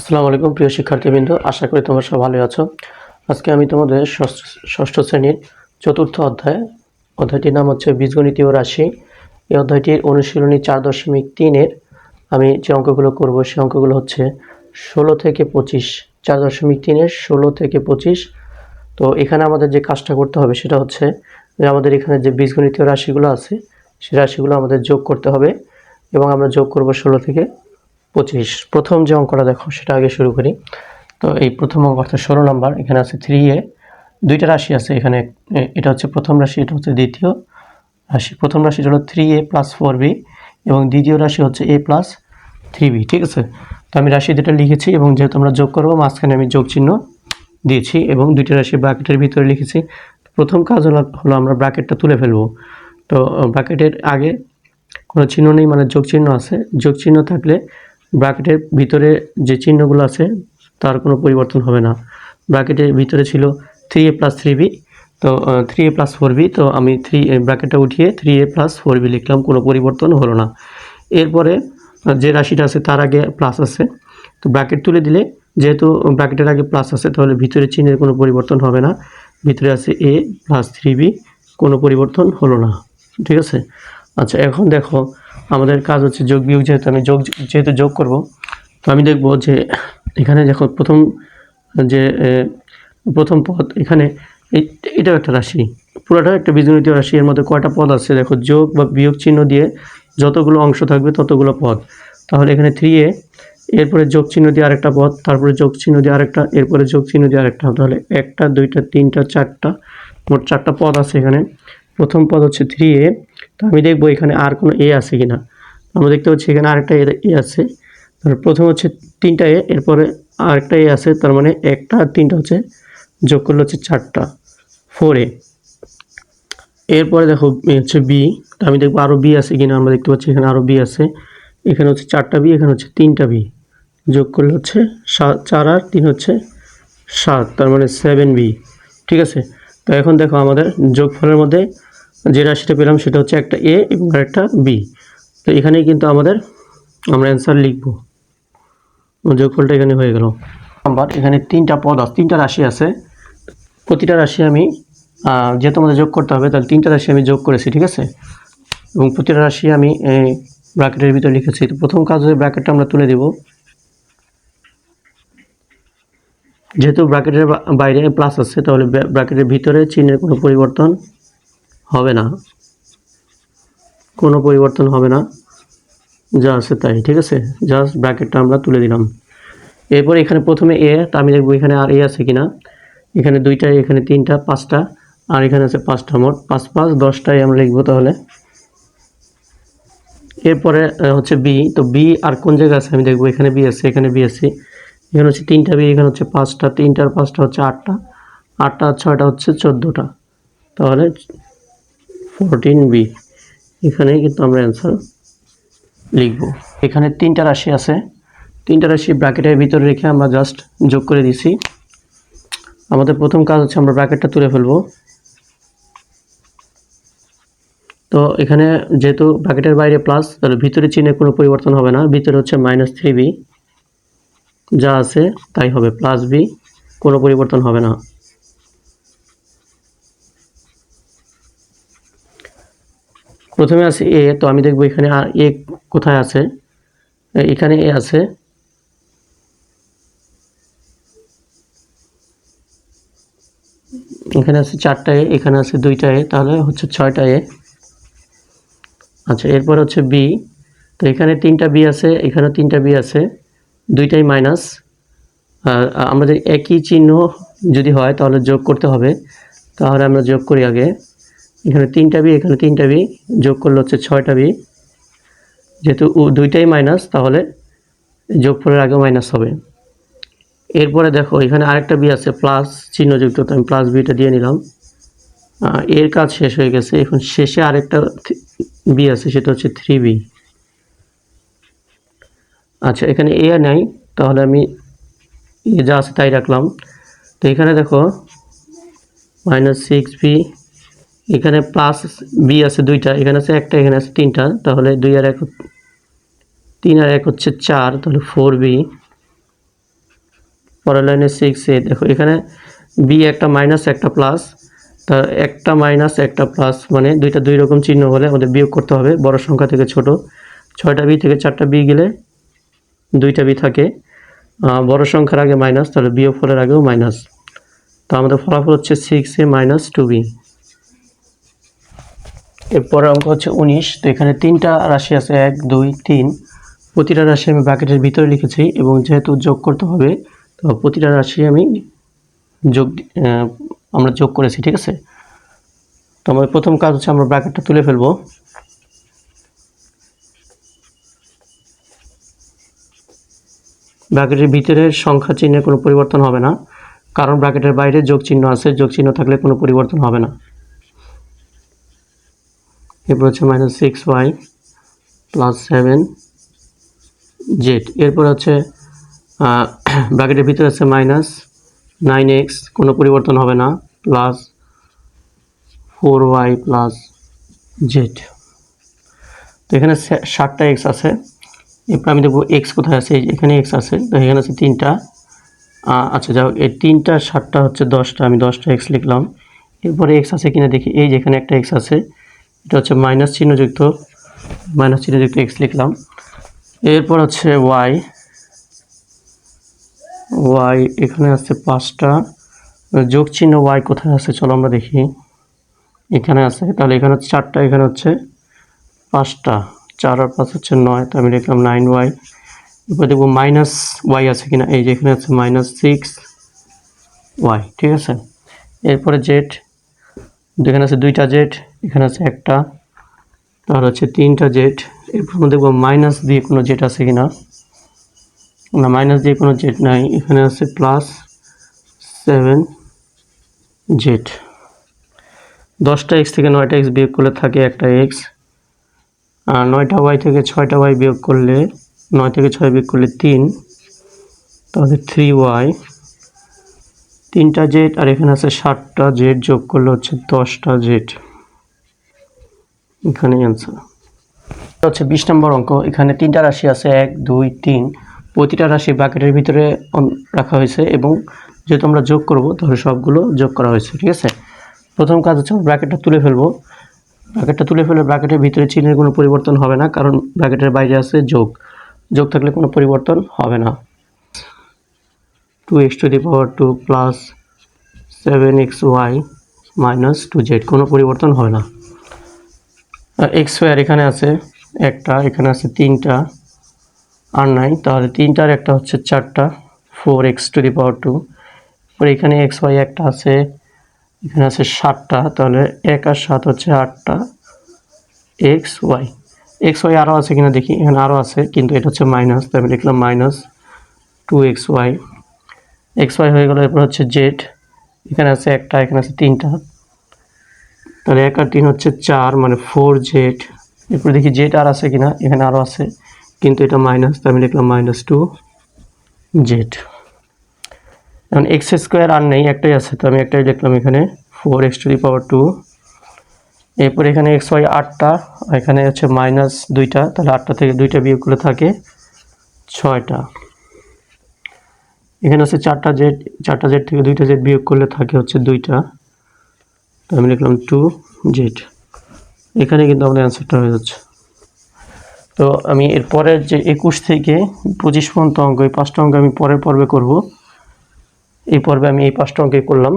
আসসালামু আলাইকুম, প্রিয় শিক্ষার্থীবৃন্দ। আশা করি তোমরা সব ভালো আছো। আজকে আমি তোমাদের ষষ্ঠ শ্রেণির চতুর্থ অধ্যায়, অধ্যায়টির নাম হচ্ছে বীজগণিতীয় রাশি। এই অধ্যায়টির অনুশীলনী চার দশমিক তিনের আমি যে অঙ্কগুলো করব সেই অঙ্কগুলো হচ্ছে ষোলো থেকে পঁচিশ। চার দশমিক তিনের ষোলো থেকে পঁচিশ। তো এখানে আমাদের যে কাজটা করতে হবে, সেটা হচ্ছে যে আমাদের এখানে যে বীজগণিতীয় রাশিগুলো আছে সেই রাশিগুলো আমাদের যোগ করতে হবে। এবং আমরা যোগ করব ষোলো থেকে পঁচিশ। প্রথম যে অঙ্কটা দেখো, সেটা আগে শুরু করি। তো এই প্রথম অঙ্ক অর্থাৎ ষোলো নম্বর, এখানে আছে থ্রি এ দুইটা রাশি আছে এখানে। এটা হচ্ছে প্রথম রাশি, এটা হচ্ছে দ্বিতীয় রাশি। প্রথম রাশিটা হলো three A plus four B এবং দ্বিতীয় রাশি হচ্ছে এ প্লাস থ্রি বি ঠিক আছে? তো আমি রাশি দুটো লিখেছি এবং যেহেতু আমরা যোগ করব, মাঝখানে আমি যোগ চিহ্ন দিয়েছি এবং দুইটা রাশি ব্র্যাকেটের ভিতরে লিখেছি। প্রথম কাজ হলো হলো আমরা ব্র্যাকেটটা তুলে ফেলব। তো, ব্র্যাকেটের আগে কোনো চিহ্ন নেই মানে যোগ চিহ্ন আছে। যোগ চিহ্ন থাকলে ব্র্যাকেটের ভিতরে যে চিহ্নগুলো আছে, তার কোনো পরিবর্তন হবে না। ব্র্যাকেটের ভিতরে ছিল three A plus three B তো three A plus four B তো আমি থ্রি ব্র্যাকেটটা উঠিয়ে three A plus four B লিখলাম, কোনো পরিবর্তন হলো না। এরপরে যে রাশিটা আছে তার আগে প্লাস আছে। তো ব্র্যাকেট তুলে দিলে, যেহেতু ব্র্যাকেটের আগে প্লাস আছে, তাহলে ভিতরে চিহ্নের কোনো পরিবর্তন হবে না। ভিতরে আছে এ প্লাস থ্রি বি কোনো পরিবর্তন হলো না। ঠিক আছে? আচ্ছা এখন দেখো আমাদের কাজ হচ্ছে যোগ বিয়োগ, যেহেতু আমি যোগ, যেহেতু যোগ করব, তো আমি দেখব যে এখানে দেখো প্রথম যে প্রথম পদ, এখানে এটাও একটা রাশি। পুরোটা একটা বীজগণিতীয় রাশি, এর মধ্যে কয়টা পদ আছে? দেখো যোগ বা বিয়োগ চিহ্ন দিয়ে যতগুলো অংশ থাকবে ততগুলো পদ। তাহলে এখানে থ্রি এ, এরপরে যোগ চিহ্ন দিয়ে আরেকটা পদ, তারপরে যোগ চিহ্ন দিয়ে আরেকটা, এরপরে যোগ চিহ্ন দিয়ে আরেকটা। তাহলে একটা, দুইটা, তিনটা, চারটা, মোট চারটা পদ আছে এখানে। প্রথম পদ হচ্ছে থ্রি এ তো আমি দেখব এখানে আর কোনো এ আছে কি না আমরা দেখতে পাচ্ছি এখানে আরেকটা এ আছে। প্রথম হচ্ছে তিনটা এ, এরপরে আরেকটা এ আছে, তার মানে একটা আর তিনটা হচ্ছে যোগ করলে হচ্ছে চারটা। Four A. এরপরে দেখো হচ্ছে বি, তো আমি দেখব আরও বি আছে কিনা, আমরা দেখতে পাচ্ছি এখানে আরও বি আছে। এখানে হচ্ছে চারটা বি, এখানে হচ্ছে তিনটা বি। যোগ করলে হচ্ছে সাত চার আর তিন হচ্ছে সাত, তার মানে সেভেন বি। ঠিক আছে? তো এখন দেখো আমাদের যোগফলের মধ্যে যে রাশিটা পেলাম সেটা হচ্ছে একটা এ এবং আরেকটা বি তো এখানেই কিন্তু আমাদের আমরা অ্যান্সার লিখব। যোগফলটা এখানে হয়ে গেল। নাম্বার এখানে তিনটা পদ আছে তিনটা রাশি আছে। প্রতিটা রাশি আমি যেহেতু আমাদের যোগ করতে হবে, তাহলে তিনটা রাশি আমি যোগ করেছি, ঠিক আছে? এবং প্রতিটা রাশি আমি ব্র্যাকেটের ভিতরে লিখেছি। তো প্রথম কাজ হয়ে ব্র্যাকেটটা আমরা তুলে দেব। যেহেতু ব্র্যাকেটের বাইরে প্লাস আছে, তাহলে ব্র্যাকেটের ভিতরে চিহ্নের কোনো পরিবর্তন হবে না। কোনো পরিবর্তন হবে না। যা আছে তাই, ঠিক আছে? জাস্ট ব্র্যাকেটটা আমরা তুলে দিলাম। এরপর এখানে প্রথমে এ তা আমি দেখব এখানে আর এ আছে কিনা। এখানে দুইটা, এখানে তিনটা, পাঁচটা, আর এখানে আছে পাঁচটা মোট। পাঁচ পাঁচ, দশটাই আমরা লিখব তাহলে। এরপরে হচ্ছে বি তো বি আর কোন জায়গায় আছে আমি দেখব। এখানে বি আছে, এখানে বি আছে। এখানে হচ্ছে তিনটা বি এখানে হচ্ছে পাঁচটা। তিনটার পাঁচটা হচ্ছে আটটা। আটটা আর ছয়টা হচ্ছে চোদ্দোটা। তাহলে ফোরটিন বি এখানেই কিন্তু আমরা অ্যান্সার লিখব। এখানে তিনটা রাশি আছে। তিনটা রাশি ব্র্যাকেটের ভিতরে রেখে আমরা জাস্ট যোগ করে দিছি। আমাদের প্রথম কাজ হচ্ছে আমরা ব্র্যাকেটটা তুলে ফেলব। তো এখানে যেহেতু ব্র্যাকেটের বাইরে প্লাস তাহলে ভিতরে চিহ্নে কোনো পরিবর্তন হবে না। ভিতরে হচ্ছে মাইনাস থ্রি বি যা আছে তাই হবে প্লাস বি কোনো পরিবর্তন হবে না। প্রথমে আছে এ, তো আমি দেখব এখানে এ কোথায় আছে? এখানে এ আছে। এখানে আছে চারটা এ, এখানে আছে দুইটা এ, তাহলে হচ্ছে ছয়টা এ। আচ্ছা এরপর হচ্ছে বি। তো এখানে তিনটা বি আছে এখানে তিনটা বি আছে, দুইটাই মাইনাস। আর আমাদের একই চিহ্ন যদি হয়, তাহলে যোগ করতে হবে। তাহলে আমরা যোগ করি আগে। এখানে তিনটা বি, এখানে তিনটা বি, যোগ করলে হচ্ছে ছয়টা বি। যেহেতু দুইটাই মাইনাস তাহলে যোগফলের আগে মাইনাস হবে। এরপরে দেখো, এখানে আরেকটা বি আছে প্লাস চিহ্নযুক্ত, তো আমি প্লাস বিটা দিয়ে নিলাম। এর কাজ শেষ হয়ে গেছে। এখন শেষে আরেকটা বি আছে, সেটা হচ্ছে থ্রি বি আচ্ছা এখানে এ নাই, তাহলে আমি যা আছে তাই রাখলাম। তো এখানে দেখো মাইনাস সিক্স বি এখানে প্লাস বি আছে দুইটা, এখানে আছে একটা, এখানে আছে তিনটা, তাহলে দুই আর এক তিন আর এক হচ্ছে চার, তাহলে ফোর বি পরের লাইনে সিক্স এ দেখো এখানে বি একটা মাইনাস একটা প্লাস তা একটা মাইনাস একটা প্লাস মানে দুইটা দুই রকম চিহ্ন হলে আমাদের বিয়োগ করতে হবে, বড় সংখ্যা থেকে ছোট। ছয়টা বি থেকে চারটা বি গেলে দুইটা বি থাকে। বড় সংখ্যার আগে মাইনাস তাহলে বিয়োগ ফলের আগেও মাইনাস তো আমাদের ফলাফল হচ্ছে six A minus two B এরপরে অঙ্ক হচ্ছে উনিশ। তো এখানে তিনটা রাশি আছে, এক, দুই, তিন। প্রতিটা রাশি আমি বাকেটের ভিতরে লিখেছি এবং যেহেতু যোগ করতে হবে, তো প্রতিটা রাশি আমি যোগ আমরা যোগ করেছি, ঠিক আছে? তো আমার প্রথম কাজ হচ্ছে আমরা ব্র্যাকেটটা তুলে ফেলব। ব্র্যাকেটের ভিতরের সংখ্যা চিহ্নে কোনো পরিবর্তন হবে না, কারণ ব্র্যাকেটের বাইরে যোগ চিহ্ন আছে, যোগ চিহ্ন থাকলে কোনো পরিবর্তন হবে না। এরপর হচ্ছে minus six Y plus seven Z এরপর হচ্ছে ব্র্যাকেটের ভিতরে আছে মাইনাস নাইন এক্স কোনো পরিবর্তন হবে না plus four Y plus Z তো এখানে সে- ষাটটা এক্স আছে, এরপর আমি দেখব এক্স কোথায় আছে এখানে এক্স আছে, তো এখানে আছে তিনটা। আচ্ছা যাও এই তিনটা ষাটটা হচ্ছে দশটা, আমি দশটা এক্স লিখলাম। এরপরে এক্স আছে কিনা দেখি, এই যে এখানে একটা এক্স আছে এটা হচ্ছে মাইনাস চিহ্নযুক্ত মাইনাস চিহ্নযুক্ত এক্স লিখলাম। এরপর হচ্ছে ওয়াই ওয়াই এখানে আছে পাঁচটা। যোগ চিহ্ন ওয়াই কোথায় আছে? চলো আমরা দেখি। এখানে আছে। তাহলে এখানে হচ্ছে চারটা, এখানে হচ্ছে পাঁচটা। চার আর পাঁচ হচ্ছে নয়, তো আমি লিখলাম নাইন ওয়াই এরপর দেখব মাইনাস ওয়াই আছে কিনা? এই যে এখানে আছে মাইনাস সিক্স ওয়াই ঠিক আছে? এরপরে জেড এখানে আছে দুইটা জেড, এখানে আছে একটা তার হচ্ছে তিনটা জেড। এরপর দেখব মাইনাস দিয়ে কোনো জেড আছে কিনা। না মাইনাস দিয়ে কোনো জেড নাই, এখানে আছে প্লাস সেভেন জেড। দশটা এক্স থেকে নয়টা এক্স বিয়োগ করলে থাকে একটা এক্স আর নয়টা ওয়াই থেকে ছয়টা ওয়াই বিয়োগ করলে, নয় থেকে ছয় বিয়োগ করলে তিন, তাহলে থ্রি ওয়াই তিনটা জেড আর এখানে আছে ষাটটা জেড যোগ করলে হচ্ছে দশটা জেড। এখানে অ্যান্সার হচ্ছে বিশ নম্বর অঙ্ক। এখানে তিনটা রাশি আছে, এক, দুই, তিন। প্রতিটা রাশি ব্র্যাকেটের ভিতরে রাখা হয়েছে এবং যেহেতু আমরা যোগ করব, তাহলে সবগুলো যোগ করা হয়েছে, ঠিক আছে? প্রথম কাজ হচ্ছে ব্র্যাকেটটা তুলে ফেলব। ব্র্যাকেটটা তুলে ফেলে ব্র্যাকেটের ভিতরে চিহ্নের কোনো পরিবর্তন হবে না, কারণ ব্র্যাকেটের বাইরে আছে যোগ। যোগ থাকলে কোনো পরিবর্তন হবে না। Two X to the power two plus seven X Y minus two Z কোনো পরিবর্তন হবে না। এক্স ওয়ার এখানে আছে একটা, এখানে আছে তিনটা, আর নাই। তাহলে তিনটার একটা হচ্ছে চারটা four X to the power two এখানে এক্স ওয়াই একটা আছে, এখানে আছে সাতটা, তাহলে এক আর সাত হচ্ছে আটটা এক্স ওয়াই এক্স ওয়াই আরও আছে কিনা দেখি, এখানে আরও আছে, কিন্তু এটা হচ্ছে মাইনাস তাই আমি লিখলাম minus two X Y X Y হয়ে গেল, এরপর হচ্ছে জেড এখানে আছে একটা, এখানে আছে তিনটা। তাহলে এক আর তিন হচ্ছে চার মানে ফোর জেড এরপর দেখি জেড আর আছে কিনা, এখানে আরও আছে, কিন্তু এটা মাইনাস তো আমি লিখলাম মাইনাস টু জেড এখন এক্স স্কোয়ার আর নেই, একটাই আছে, তো আমি একটাই লিখলাম এখানে four X to the power two এরপর এখানে এক্স ওয়াই আটটা, এখানে হচ্ছে মাইনাস দুইটা, তাহলে আটটা থেকে দুইটা বিয়োগ করলে থাকে ছয়টা। এখানে হচ্ছে চারটা জেড চারটা জেড থেকে দুইটা জেড বিয়োগ করলে থাকে হচ্ছে দুইটা। তো আমি লিখলাম টু জেড এখানে কিন্তু আমাদের অ্যান্সারটা হয়ে যাচ্ছে। তো আমি এর পরের যে একুশ থেকে পঁচিশ পর্যন্ত অঙ্ক, এই পাঁচটা অঙ্ক আমি পরের পর্বে করব। এই পর্বে আমি এই পাঁচটা অঙ্কে করলাম।